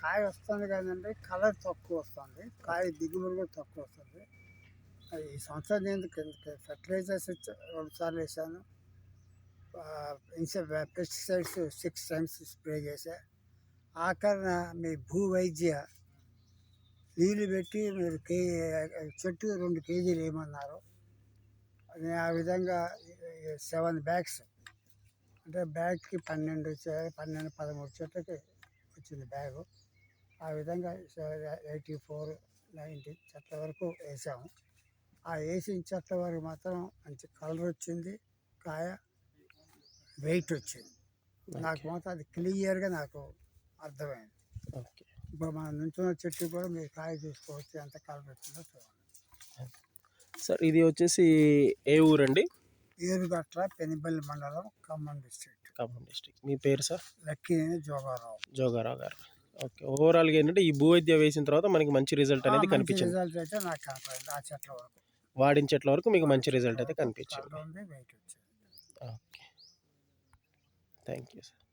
కాయ వస్తుంది కదండి కలర్ తక్కువ వస్తుంది. కాయ దిగుబడి కూడా తక్కువ వస్తుంది. అది ఈ సంవత్సరం నేను ఫెర్టిలైజర్స్ రెండు సార్లు వేసాను. పెస్టిసైడ్స్ సిక్స్ టైమ్స్ స్ప్రే చేశా ఆఖరణ మీ భూ వైద్య నీళ్ళు పెట్టి మీరు కే చెట్టు రెండు కేజీలు వేయమన్నారు. నేను ఆ విధంగా సెవెన్ బ్యాగ్స్ అంటే బ్యాగ్కి పన్నెండు పన్నెండు పదమూడు చెట్లకి వచ్చింది బ్యాగు. ఆ విధంగా ఎయిటీ ఫోర్ నైంటీ చెట్ల వరకు వేసాము. ఆ వేసిన చెట్ల వరకు మాత్రం మంచి కలర్ వచ్చింది కాయ వెయిట్ వచ్చింది. నాకు మాత్రం అది క్లియర్గా నాకు అర్థమైంది. ఓకే. ఇప్పుడు మనం నుంచున్న చెట్టు కూడా మీరు కాయ చూసుకోవచ్చు ఎంత కలర్ వచ్చిందో చూడండి. సార్ ఇది వచ్చేసి ఏ ఊరండి? ఏరుగట్ల పెనిపల్లి మండలం ఖమ్మం డిస్ట్రిక్ట్. ఖమ్మం డిస్టిక్ మీ పేరు సార్? లక్కీ జోగారావు. జోగారావు గారు. ఓకే. ఓవరాల్గా ఏంటంటే ఈ భూ వైద్య వేసిన తర్వాత మనకి మంచి రిజల్ట్ అనేది కనిపించింది. రిజల్ట్ అయితే నాకు కనపడింది ఆ చెట్ల వరకు. వాడిన చెట్ల వరకు మీకు మంచి రిజల్ట్ అయితే కనిపించింది. వెయిట్ వచ్చింది. ఓకే. Thank you sir.